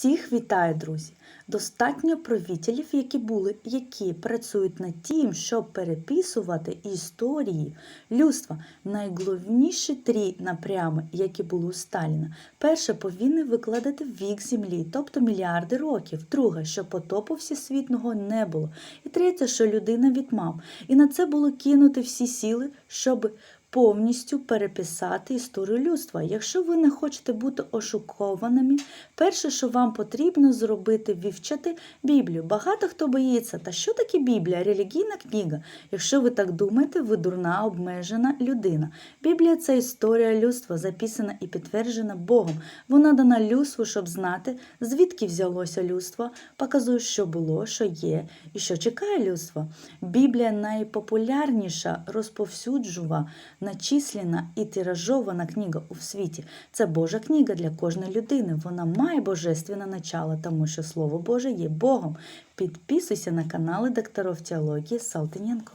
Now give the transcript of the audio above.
Всіх вітаю, друзі! Достатньо правителів, які були, які працюють над тим, щоб переписувати історії людства. Найголовніші три напрями, які були у Сталіна. Перше, повинні викладати вік землі, тобто мільярди років. Друге, що потопу всесвітнього не було. І третє, що людина відмав. І на це було кинути всі сили, щоб повністю переписати історію людства. Якщо ви не хочете бути ошукованими, перше, що вам потрібно зробити, вивчати Біблію. Багато хто боїться, та що таке Біблія? Релігійна книга. Якщо ви так думаєте, ви дурна, обмежена людина. Біблія це історія людства, записана і підтверджена Богом. Вона дана людству, щоб знати, звідки взялося людство, показує, що було, що є і що чекає людство. Біблія найпопулярніша, розповсюджува, начислена і тиражована книга у світі. Це Божа книга для кожної людини. Вона має божественне начало, тому що Слово Боже є Богом. Підписуйся на канали докторов теології Салтиненко.